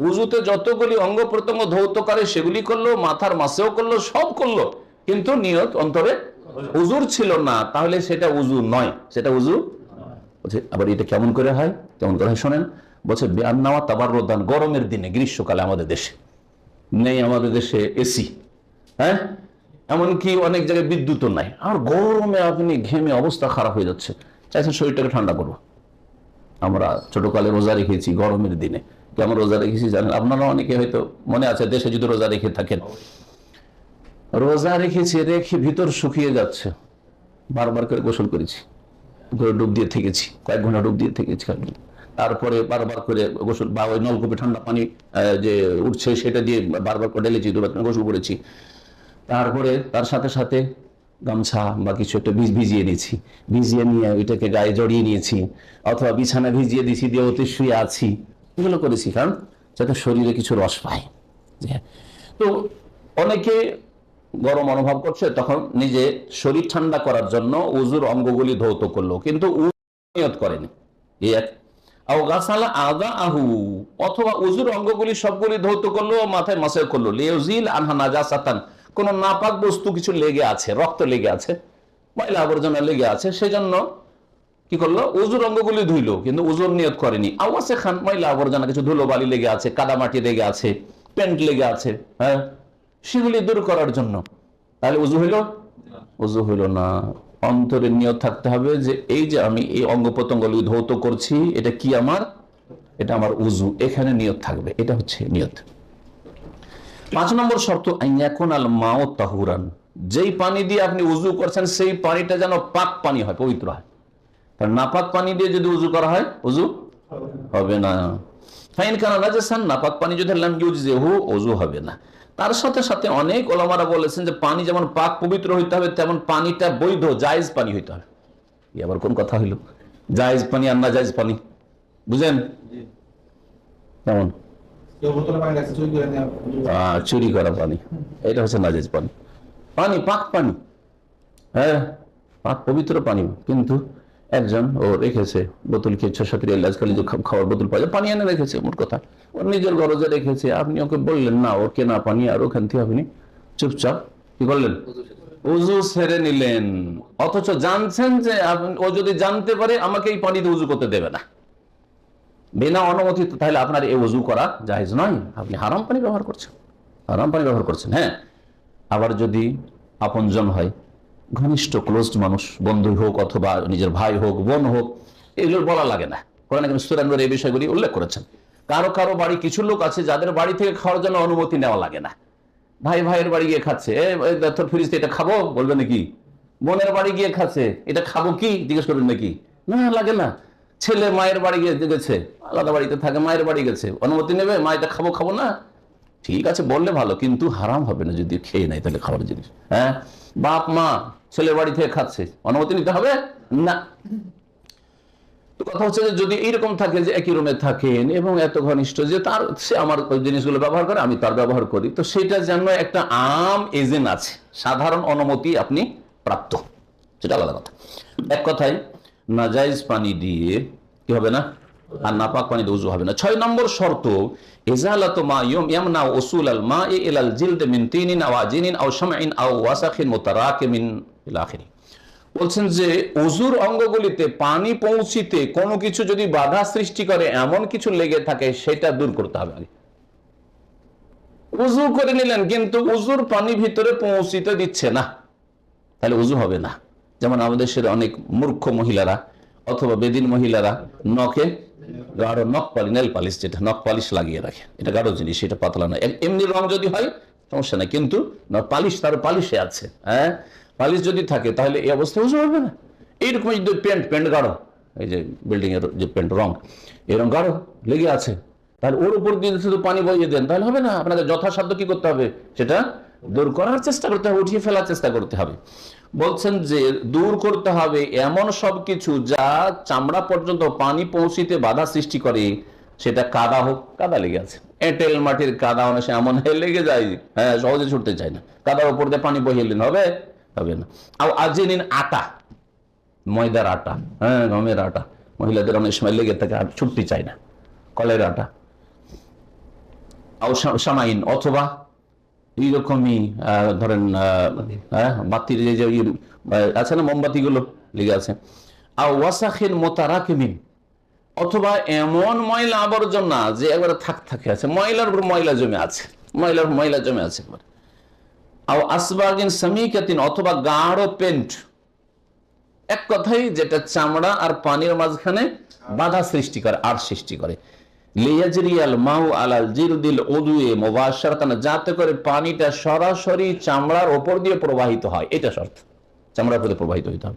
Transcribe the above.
উজুতে যতগুলি অঙ্গ প্রত্যঙ্গ ধৌত করে, সেগুলি করল, মাথার মাসেও করল, সব করল। কিন্তু নিয়ত অন্তরে উজুর ছিল না, তাহলে সেটা উজু নয়। সেটা উজু আবার এটা কেমন করে হয়? কেমন করে হয় শোনেন? বলছে তাবার রোদান গরমের দিনে, গ্রীষ্মকালে আমাদের দেশে। নেই আমাদের দেশে এসি হ্যাঁ? এমনকি অনেক জায়গায় বিদ্যুৎও নাই। আর গরমে আপনি ঘেমে অবস্থা খারাপ হয়ে যাচ্ছে। চাইছেন শরীরটাকে ঠান্ডা করব আমরা ছোটকালে রোজা রেখেছি গরমের দিনে। কেমন রোজা রেখেছি, জানেন? আপনারা অনেকে হয়তো মনে আছে, দেশে যদি রোজা রেখে থাকেন। রোজা রেখেছি, রেখে ভিতর শুকিয়ে যাচ্ছে। বারবার করে গোসল করেছি। করে ডুব দিয়ে থেকেছি, কয়েক ঘণ্টা ডুব দিয়ে থেকেছি তারপরে বারবার করে গোসল, বা ওই নলকূপে ঠান্ডা পানি যে উঠছে, সেটা দিয়ে বারবার করে ঢেলেছি দুবার গোসল করেছি। তারপরে, তার সাথে সাথে গামছা বা কিছু একটা বীজ ভিজিয়ে নিয়েছি। ভিজিয়ে নিয়ে ওইটাকে গায়ে জড়িয়ে নিয়েছি, অথবা বিছানা ভিজিয়ে দিয়েছি, দিয়ে ওতে শুয়ে আছি। এগুলো করেছি, কারণ যাতে শরীরে কিছু রস পায়। তো অনেকে গরম অনুভব করছে, তখন নিজে শরীর ঠান্ডা করার জন্য উজুর অঙ্গগুলি ধৌত করল, কিন্তু করেনি। আহু, অথবা উজুর অঙ্গগুলি সবগুলি ধৌত করল, মাথায় মাসে করল। লিওজিল আনহা নাজাসাতান, কোন নাপাক বস্তু কিছু লেগে আছে, রক্ত লেগে আছে, ময়লা আবর্জনা লেগে আছে, সেজন্য কি করল? উজুর অঙ্গগুলি ধুইলো, কিন্তু উজুর নিয়ত করেনি। আওয়াসে খান, ময়লা আবর্জনা কিছু ধুলো বালি লেগে আছে কাদামাটি লেগে আছে পেন্ট লেগে আছে হ্যাঁ? সেগুলি দূর করার জন্য। তাহলে উজু হইল? উজু হইল না। অন্তরের নিয়ত থাকতে হবে যে এই যে আমি এই অঙ্গ প্রত্যঙ্গগুলি ধৌত করছি, এটা কি আমার? এটা আমার উজু। এখানে নিয়ত থাকবে। এটা হচ্ছে নিয়ত। পাঁচ নম্বর শর্ত আল মাও তাহুরান। যেই পানি দিয়ে আপনি উজু করছেন, সেই পানিটা যেন পাক পানি হয়, পবিত্র হয়। কারণ নাপাক পানি দিয়ে যদি উজু করা হয় উজু হবে না। ফাইন কারণ রাজস্থান নাপাক পানি যদি লাম ইউজ হু উজু হবে না। তার সাথে সাথে অনেক ওলামারা বলেছেন যে পানি যেমন পাক পবিত্র হইতে হবে তেমন পানিটা বৈধ জায়েজ পানি হইতে হবে। আবার কোন কথা হইল? জায়েজ পানি আর না জায়েজ পানি? বুঝেন? কেমন? চুরি করা পানি। এটা হচ্ছে নাজেজ পানি। পানি পাক পানি। হ্যাঁ পাক পবিত্র পানি কিন্তু একজন ও রেখেছে বোতল খেয়ে ছ সাত রিয়াল আজকাল যে খা- খাওয়ার বোতল পাওয়া যায়। পানি এনে রেখেছে মোট কথা। ওর নিজের গরজে রেখেছে। আপনি ওকে বললেন না ওর কেনা পানি আর ওখান থেকে আপনি চুপচাপ কি করলেন? উজু সেরে নিলেন। অথচ জানছেন যে আপনি- ও যদি জানতে পারে আমাকে এই পানিতে উজু করতে দেবে না। বিনা অনুমতিতে তাহলে আপনার এই উজু করা জাহেজ নয়। আপনি হারাম পানি ব্যবহার করছেন। হারাম পানি ব্যবহার করছেন হ্যাঁ। আবার যদি আপনজন হয় ঘনিষ্ঠ ক্লোজড মানুষ বন্ধু হোক অথবা নিজের ভাই হোক, বোন হোক এগুলো বলা লাগে না। কোরআন কারিম সূরা এই বিষয়গুলি উল্লেখ করেছেন। কারও কারও বাড়ি কিছু লোক আছে যাদের বাড়ি থেকে খাওয়ার জন্য অনুমতি নেওয়া লাগে না। ভাই ভাইয়ের বাড়ি গিয়ে খাচ্ছে তোর ফ্রিজতে এটা খাব? বলবে নাকি। বোনের বাড়ি গিয়ে খাচ্ছে, এটা খাব কি? জিজ্ঞেস করবেন নাকি। না, লাগে না। ছেলে মায়ের বাড়ি গিয়ে গেছে, আলাদা বাড়িতে থাকে, মায়ের বাড়ি গেছে। অনুমতি নেবে, মা, এটা খাব খাব না। ঠিক আছে, বললে ভালো, কিন্তু হারাম হবে না যদি খেয়ে নেয় তাহলে খাবার জিনিস। হ্যাঁ? বাপ, মা, ছেলের বাড়ি থেকে খাচ্ছে, অনুমতি নিতে হবে? না। তো কথা হচ্ছে যে যদি এইরকম থাকে যে একই রুমে থাকেন এবং এত ঘনিষ্ঠ যে তার, সে আমার জিনিসগুলো ব্যবহার করে, আমি তার ব্যবহার করি, তো সেটা যেন একটা আম এজেন্ট আছে, সাধারণ অনুমতি আপনি প্রাপ্ত। সেটা আলাদা কথা। এক কথায়, নাজাইজ পানি দিয়ে কি হবে না? আর নাপাক পানি দিয়ে উজু হবে না। ছয় নম্বর শর্ত বলছেন যে, উজুর অঙ্গগুলিতে পানি পৌঁছিতে কোনো কিছু যদি বাধা সৃষ্টি করে, এমন কিছু লেগে থাকে, সেটা দূর করতে হবে আগে। উজু করে নিলেন, কিন্তু উজুর পানি ভিতরে পৌঁছিতে দিচ্ছে না। তাহলে উজু হবে না। যেমন আমাদের অনেক মূর্খ মহিলারা অথবা বেদিন মহিলারা নখে গাঢ় নখ পালি, নেল পালিশ যেটা, নখ পালিশ লাগিয়ে রাখে। এটা গাঢ় জিনিস, এটা পাতলা না এমনি রং যদি হয়, সমস্যা নাই। কিন্তু পালিশ তার পালিশে আছে হ্যাঁ? পালিশ যদি থাকে, তাহলে এই অবস্থা উজু হবে না। এইরকম যদি পেন্ট পেন্ট গাঢ়, এই যে বিল্ডিং এর যে পেন্ট রং, এই রং গাঢ় লেগে আছে। তাহলে ওর উপর দিয়ে শুধু পানি বইয়ে দেন, তাহলে হবে না। আপনাকে যথাসাধ্য কি করতে হবে? সেটা দূর করার চেষ্টা করতে হবে, উঠিয়ে ফেলার চেষ্টা করতে হবে। বলছেন যে দূর করতে হবে এমন সব কিছু যা চামড়া পর্যন্ত পানি পৌঁছিতে বাধা সৃষ্টি করে, সেটা কাদা হোক, কাদা লেগে আছে। এঁটেল মাটির কাদা অনেক এমন হয়ে লেগে যায় হ্যাঁ সহজে ছুটতে চায় না। কাদার উপর দিয়ে পানি বহিয়ে নিন হবে? হবে না। আর আজি নিন আটা, ময়দার আটা হ্যাঁ গমের আটা। মহিলাদের অনেক সময় লেগে থাকে, আর ছুটতে চায় না। কলের আটা। আও সামাইন অথবা এইরকমই ধরেন আহ, হ্যাঁ, বাতির যে ইয়ে, আছে না মোমবাতিগুলো লেগে আছে। আও ওয়াসাখিন মোতারাকিমিন অথবা এমন ময়লা আবর্জনা যে একবারে থাক থাকে আছে ময়লার উপর ময়লা জমে আছে ময়লার ময়লা জমে আছে একবার। আও আসবাগিন সামিকাতিন অথবা গাঢ় পেন্ট। এক কথাই যেটা চামড়া আর পানির মাঝখানে বাধা সৃষ্টি করে আর সৃষ্টি করে। লিয়াজরিয়াল মাউ আলাল জিরদিল উদুয়ে মুবাশশারাতান যাতে করে পানিটা সরাসরি চামড়ার ওপর দিয়ে প্রবাহিত হয়। এটা শর্ত। চামড়ার উপর প্রবাহিত হইতে হবে।